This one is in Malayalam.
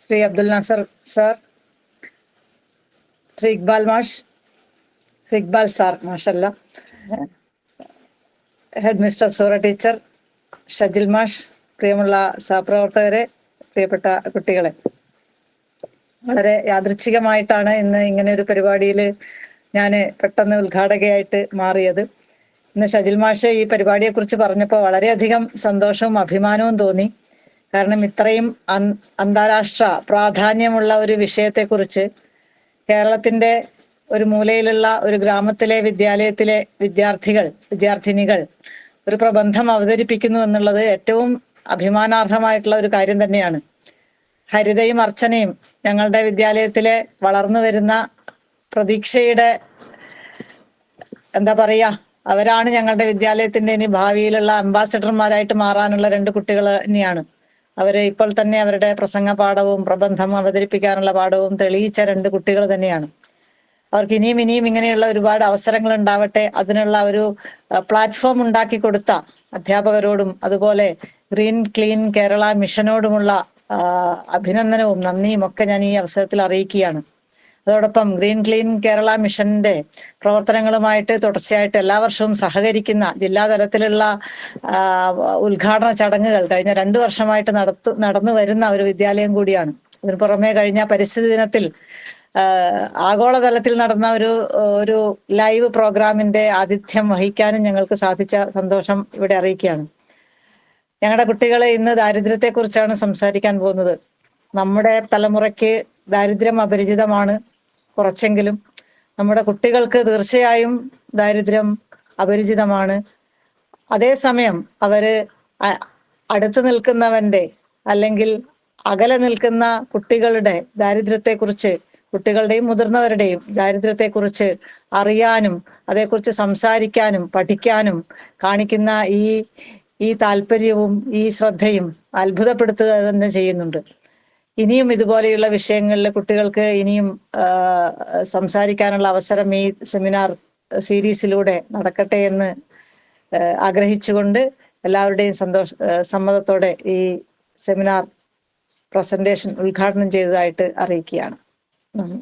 ശ്രീ അബ്ദുൽ നാസർ സാർ ശ്രീ ഇക്ബാൽ മാഷ് ശ്രീ ഇക്ബാൽ സാർ മാഷല്ല. Head mister Soora teacher Shajil മാഷ് പ്രിയമുള്ള സഹപ്രവർത്തകരെ പ്രിയപ്പെട്ട കുട്ടികളെ. വളരെ യാദൃച്ഛികമായിട്ടാണ് ഇന്ന് ഇങ്ങനെ ഒരു പരിപാടിയിൽ ഞാൻ പെട്ടെന്ന് ഉദ്ഘാടകയായിട്ട് മാറിയത്. ഇന്ന് ഷജിൽ മാഷ് ഈ പരിപാടിയെക്കുറിച്ച് പറഞ്ഞപ്പോൾ വളരെയധികം സന്തോഷവും അഭിമാനവും തോന്നി. കാരണം ഇത്രയും അന്താരാഷ്ട്ര പ്രാധാന്യമുള്ള ഒരു വിഷയത്തെക്കുറിച്ച് കേരളത്തിന്റെ ഒരു മൂലയിലുള്ള ഒരു ഗ്രാമത്തിലെ വിദ്യാലയത്തിലെ വിദ്യാർത്ഥികൾ വിദ്യാർത്ഥിനികൾ ഒരു പ്രബന്ധം അവതരിപ്പിക്കുന്നു എന്നുള്ളത് ഏറ്റവും അഭിമാനാർഹമായിട്ടുള്ള ഒരു കാര്യം തന്നെയാണ്. ഹരിതയും അർച്ചനയും ഞങ്ങളുടെ വിദ്യാലയത്തിലെ വളർന്നു വരുന്ന പ്രതീക്ഷയുടെ എന്താ പറയാ അവരാണ് ഞങ്ങളുടെ വിദ്യാലയത്തിന്റെ ഇനി ഭാവിയിലുള്ള അംബാസഡർമാരായിട്ട് മാറാനുള്ള രണ്ട് കുട്ടികൾ തന്നെയാണ്. അവർ ഇപ്പോൾ തന്നെ അവരുടെ പ്രസംഗ പാഠവും പ്രബന്ധം അവതരിപ്പിക്കാനുള്ള പാഠവും തെളിയിച്ച രണ്ട് കുട്ടികൾ തന്നെയാണ്. അവർക്ക് ഇനിയും ഇനിയും ഇങ്ങനെയുള്ള ഒരുപാട് അവസരങ്ങൾ ഉണ്ടാവട്ടെ. അതിനുള്ള ഒരു പ്ലാറ്റ്ഫോം ഉണ്ടാക്കി കൊടുത്ത അധ്യാപകരോടും അതുപോലെ ഗ്രീൻ ക്ലീൻ കേരള മിഷനോടുമുള്ള അഭിനന്ദനവും നന്ദിയും ഒക്കെ ഞാൻ ഈ അവസരത്തിൽ അറിയിക്കുകയാണ്. അതോടൊപ്പം ഗ്രീൻ ക്ലീൻ കേരള മിഷന്റെ പ്രവർത്തനങ്ങളുമായിട്ട് തുടർച്ചയായിട്ട് എല്ലാ വർഷവും സഹകരിക്കുന്ന ജില്ലാതലത്തിലുള്ള ഉദ്ഘാടന ചടങ്ങുകൾ കഴിഞ്ഞ രണ്ടു വർഷമായിട്ട് നടത്തു നടന്നു വരുന്ന ഒരു വിദ്യാലയം കൂടിയാണ്. അതിന് പുറമെ കഴിഞ്ഞ പരിസ്ഥിതി ദിനത്തിൽ ആഗോളതലത്തിൽ നടന്ന ഒരു ഒരു ലൈവ് പ്രോഗ്രാമിന്റെ ആതിഥ്യം വഹിക്കാനും ഞങ്ങൾക്ക് സാധിച്ച സന്തോഷം ഇവിടെ അറിയിക്കുകയാണ്. ഞങ്ങളുടെ കുട്ടികളെ ഇന്ന് ദാരിദ്ര്യത്തെക്കുറിച്ചാണ് സംസാരിക്കാൻ പോകുന്നത്. നമ്മുടെ തലമുറയ്ക്ക് ദാരിദ്ര്യം അപരിചിതമാണ്. കുറച്ചെങ്കിലും നമ്മുടെ കുട്ടികൾക്ക് തീർച്ചയായും ദാരിദ്ര്യം അപരിചിതമാണ്. അതേസമയം അവർ അടുത്തു നിൽക്കുന്നവന്റെ അല്ലെങ്കിൽ അകലെ നിൽക്കുന്ന കുട്ടികളുടെ ദാരിദ്ര്യത്തെക്കുറിച്ച് കുട്ടികളുടെയും മുതിർന്നവരുടെയും ദാരിദ്ര്യത്തെക്കുറിച്ച് അറിയാനും അതേക്കുറിച്ച് സംസാരിക്കാനും പഠിക്കാനും കാണിക്കുന്ന ഈ ഈ താല്പര്യവും ഈ ശ്രദ്ധയും അത്ഭുതപ്പെടുത്തുക തന്നെ ചെയ്യുന്നുണ്ട്. ഇനിയും ഇതുപോലെയുള്ള വിഷയങ്ങളിൽ കുട്ടികൾക്ക് ഇനിയും സംസാരിക്കാനുള്ള അവസരം ഈ സെമിനാർ സീരീസിലൂടെ നടക്കട്ടെ എന്ന് ആഗ്രഹിച്ചുകൊണ്ട് എല്ലാവരുടെയും സന്തോഷ സമ്മതത്തോടെ ഈ സെമിനാർ പ്രസന്റേഷൻ ഉദ്ഘാടനം ചെയ്തതായിട്ട് അറിയിക്കുകയാണ്. നന്ദി.